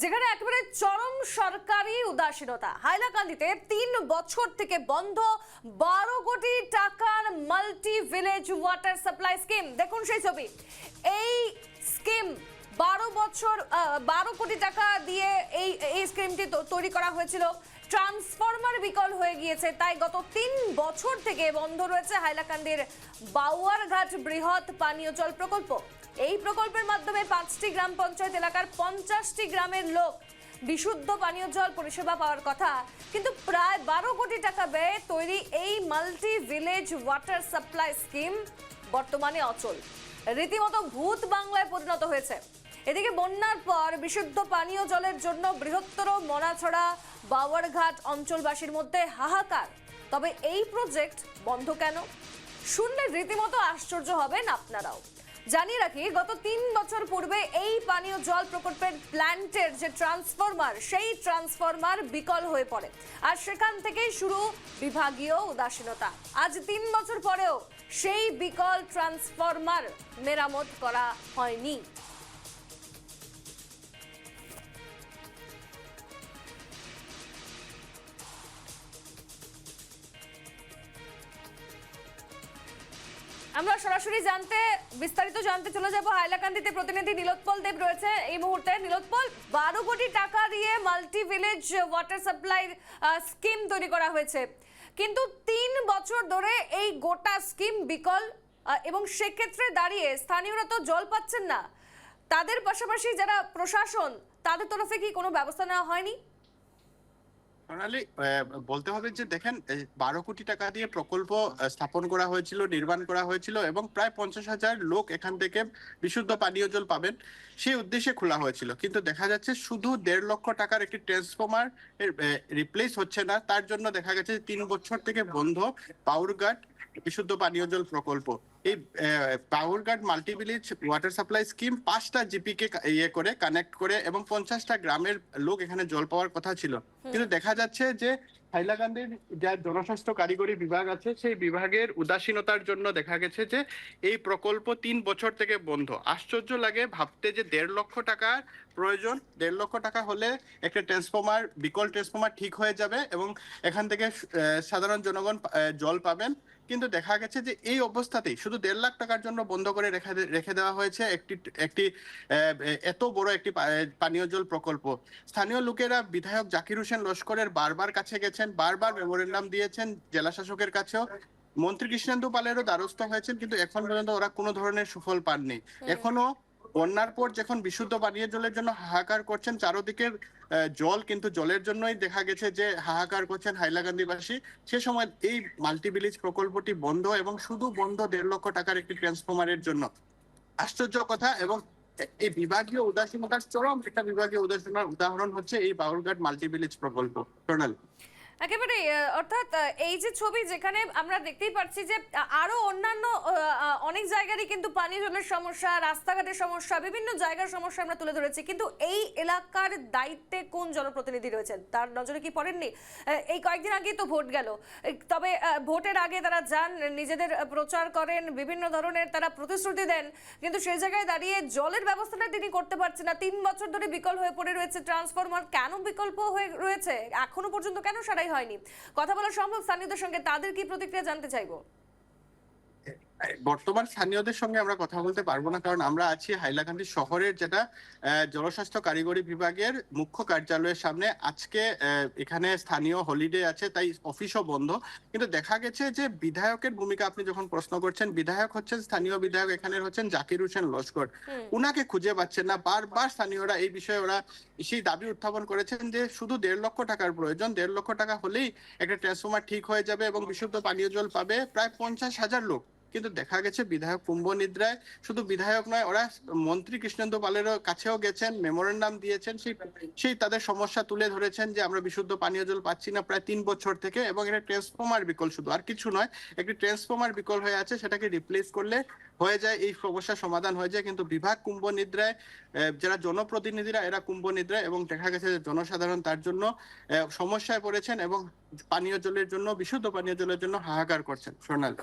যেখানে একেবারে চরম সরকারি উদাসীনতা। হাইলাকান্দিতে তিন বছর থেকে বন্ধ, বারো কোটি টাকার multi village water supply scheme দেখুন সেই ছবি। এই স্কিম বারো বছর বারো কোটি টাকা দিয়ে এই এই স্কিমটি তৈরি করা হয়েছিল। ট্রান্সফরমার বিকল হয়ে গিয়েছে, তাই গত তিন বছর থেকে বন্ধ রয়েছে হাইলাকান্দির বাউয়ারঘাট বৃহৎ পানীয় জল প্রকল্প। এই প্রকল্পের মাধ্যমে পাঁচটি গ্রাম পঞ্চায়েত এলাকার পঞ্চাশটি গ্রামের লোক বিশুদ্ধ পানীয় জল পরিষেবা পাওয়ার কথা, কিন্তু প্রায় বারো কোটি টাকা ব্যয়ে তৈরি এই multi village water supply scheme বর্তমানে অচল। রীতিমতো ভূত বাংলায় পরিণত হয়েছে। এদিকে বন্যার পর বিশুদ্ধ পানীয় জলের জন্য বৃহত্তর মনাছড়া বাওয়ারঘাট অঞ্চলবাসীর মধ্যে হাহাকার। তবে এই প্রজেক্ট বন্ধ কেন? শুনলে রীতিমতো আশ্চর্য হবেন আপনারাও। জানিয়ে রাখি, গত তিন বছর পূর্বে এই পানীয় জল প্রকল্পের প্ল্যান্টের যে ট্রান্সফরমার, সেই ট্রান্সফরমার বিকল হয়ে পড়ে। আর সেখান থেকেই শুরু বিভাগীয় উদাসীনতা। আজ তিন বছর পরেও সেই বিকল ট্রান্সফরমার মেরামত করা হয়নি। আমরা সরাসরি জানতে, বিস্তারিত জানতে চলে যাব। হাইলাকান্দিতে প্রতিনিধি নীলোৎপল দেব রয়েছে এই মুহূর্তে। নীলোৎপল, বারো কোটি টাকা দিয়ে multi village water supply scheme তৈরি করা হয়েছে। কিন্তু তিন বছর ধরে এই গোটা স্কিম বিকল এবং সেক্ষেত্রে দাঁড়িয়ে স্থানীয়রা তো জল পাচ্ছেন না। তাদের পাশাপাশি যারা প্রশাসন, তাদের তরফে কি কোনো ব্যবস্থা নেওয়া হয়নি? সোনালি বলতে হবে যে দেখেন বারো কোটি টাকা দিয়ে প্রকল্প স্থাপন করা হয়েছিল, নির্মাণ করা হয়েছিল এবং প্রায় পঞ্চাশ হাজার লোক এখান থেকে বিশুদ্ধ পানীয় জল পাবেন। সেই উদ্দেশ্যে খোলা হয়েছিল। কিন্তু দেখা যাচ্ছে শুধু দেড় লক্ষ টাকার একটি ট্রান্সফর্মার রিপ্লেস হচ্ছে না। তার জন্য দেখা গেছে তিন বছর থেকে বন্ধ পাউরঘাট বিশুদ্ধ পানীয় জল প্রকল্প। এই Powerghat multi village water supply scheme পাঁচটা জিপি কে ইয়ে করে কানেক্ট করে এবং পঞ্চাশটা গ্রামের লোক এখানে জল পাওয়ার কথা ছিল। কিন্তু দেখা যাচ্ছে যে হাইলাকান্দির যা জনস্বাস্থ্য কারিগরি বিভাগ আছে সেই বিভাগের উদাসীনতার জন্য দেখা গেছে যে এই প্রকল্প তিন বছর থেকে বন্ধ। আশ্চর্য লাগে ভাবতে যে দেড় লক্ষ টাকার প্রয়োজন। দেড় লক্ষ টাকা হলে একটা ট্রান্সফর্মার বিকল ট্রান্সফর্মার ঠিক হয়ে যাবে এবং এখান থেকে সাধারণ জনগণ জল পাবেন। কিন্তু দেখা গেছে যে এই অবস্থাতেই শুধু দেড় লাখ টাকার জন্য বন্ধ করে রেখে দেওয়া হয়েছে একটি একটি এত বড় একটি পানীয় জল প্রকল্প। স্থানীয় লোকেরা বিধায়ক জাকির হোসেন লস্করের বারবার কাছে গেছেন বারবার মেমোরেন্ডাম দিয়েছেন জেলা শাসকের কাছেও। মন্ত্রী কৃষ্ণেন্দু পালেরও দ্বারস্থ হয়েছেন কিন্তু এখন পর্যন্ত ওরা কোনো ধরনের সুফল পাননি। এখনও বন্যার পর যখন বিশুদ্ধ পানীয় জলের জন্য হাহাকার করছেন চারদিকের জল কিন্তু জলের জন্যই দেখা গেছে যে হাহাকার করছেন হাইলাকান্দিবাসী। সে সময় এই মাল্টি ভিলেজ প্রকল্পটি বন্ধ এবং শুধু বন্ধ দেড় লক্ষ টাকার একটি ট্রান্সফরমারের জন্য। আশ্চর্য কথা এবং এই বিভাগীয় উদাসীনতার চরম একটা বিভাগীয় উদাসীনতার উদাহরণ হচ্ছে এই বাউরঘাট মাল্টি ভিলেজ প্রকল্প প্রণালী একেবারে অর্থাৎ এই যে ছবি যেখানে আমরা দেখতেই পাচ্ছি যে আরও অন্যান্য অনেক জায়গারই কিন্তু পানীয় জলের সমস্যা, রাস্তাঘাটের সমস্যা, বিভিন্ন জায়গার সমস্যা আমরা তুলে ধরেছি। কিন্তু এই এলাকার দায়িত্বে কোন জনপ্রতিনিধি রয়েছেন? তার নজরে কি পড়েননি? এই কয়েকদিন আগেই তো ভোট গেল। তবে ভোটের আগে তারা যান, নিজেদের প্রচার করেন, বিভিন্ন ধরনের তারা প্রতিশ্রুতি দেন। কিন্তু সেই জায়গায় দাঁড়িয়ে জলের ব্যবস্থাটা তিনি করতে পারছেন না। তিন বছর ধরে বিকল হয়ে পড়ে রয়েছে ট্রান্সফরমার। কেন বিকল্প হয়ে রয়েছে? এখনও পর্যন্ত কেন সারাই হয়নি। কথা বলা সম্ভব স্থানীয়দের সঙ্গে তাদের কি প্রতিক্রিয়া জানতে চাইব? বর্তমান স্থানীয়দের সঙ্গে আমরা কথা বলতে পারব না কারণ আমরা আছি হাইলাকান্দি শহরের যেটা জনস্বাস্থ্য কারিগরি বিভাগের মুখ্য কার্যালয়ের সামনে। আজকে এখানে স্থানীয় হলিডে আছে তাই অফিসও বন্ধ। কিন্তু দেখা গেছে যে বিধায়কের ভূমিকা আপনি যখন প্রশ্ন করছেন বিধায়ক হচ্ছেন স্থানীয় বিধায়ক এখানে হচ্ছেন জাকির হোসেন লস্কর। উনাকে খুঁজে পাচ্ছেন না। বারবার স্থানীয়রা এই বিষয়ে ওরা সেই দাবি উত্থাপন করেছেন যে শুধু দেড় লক্ষ টাকার প্রয়োজন দেড় লক্ষ টাকা হলেই একটা ট্রান্সফর্মার ঠিক হয়ে যাবে এবং বিশুদ্ধ পানীয় জল পাবে প্রায় পঞ্চাশ হাজার লোক। কিন্তু দেখা গেছে বিধায়ক কুম্ভ নিদ্রায়। শুধু বিধায়ক নয়, ওরা মন্ত্রী কৃষ্ণেন্দু পালেরও কাছেও গেছেন মেমোরেন্ডাম দিয়েছেন, সেই সেই তাদের সমস্যা তুলে ধরেছেন যে আমরা বিশুদ্ধ পানীয় জল পাচ্ছি না প্রায় তিন বছর থেকে এবং এটা ট্রান্সফর্মার বিকল শুধু। আর কিছু নয়, একটি ট্রান্সফর্মার বিকল হয়ে আছে, সেটাকে রিপ্লেস করলে হয়ে যায়, এই সমস্যার সমাধান হয়ে যায়। কিন্তু বিভাগ কুম্ভ নিদ্রায় যারা জনপ্রতিনিধিরা, এরা কুম্ভ নিদ্রায় এবং দেখা গেছে যে জনসাধারণ তার জন্য সমস্যায় পড়েছেন এবং পানীয় জলের জন্য, বিশুদ্ধ পানীয় জলের জন্য হাহাকার করছেন। সোনাল।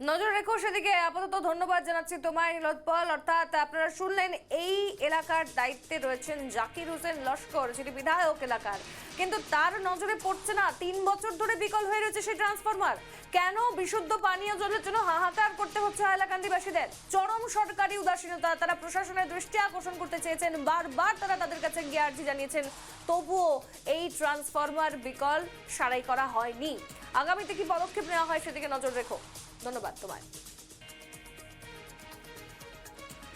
নজর রেখো সেদিকে। আপাতত ধন্যবাদ জানাচ্ছি তোমায় নীলোৎপল অর্থাৎ আপনারা শুনলেন, এই এলাকার দায়িত্বে রয়েছেন জাকির হোসেন লস্কর, যিনি বিধায়ক এলাকার। কিন্তু তার নজরে পড়ছে না, তিন বছর ধরে বিকল হয়ে রয়েছে সেই ট্রান্সফরমার। কেন বিশুদ্ধ পানীয় জলের জন্য হাহাকার করতে হচ্ছে হাইলাকান্দিবাসীদের চরম সরকারি উদাসীনতা, তারা প্রশাসনের দৃষ্টি আকর্ষণ করতে চেয়েছেন, বারবার তারা তাদের কাছে গিয়ে আর্জি জানিয়েছেন, তবুও এই ট্রান্সফরমার বিকল সারাই করা হয়নি। আগামীতে কি পদক্ষেপ নেওয়া হয় সেদিকে নজর রেখো। ধন্যবাদ তোমায়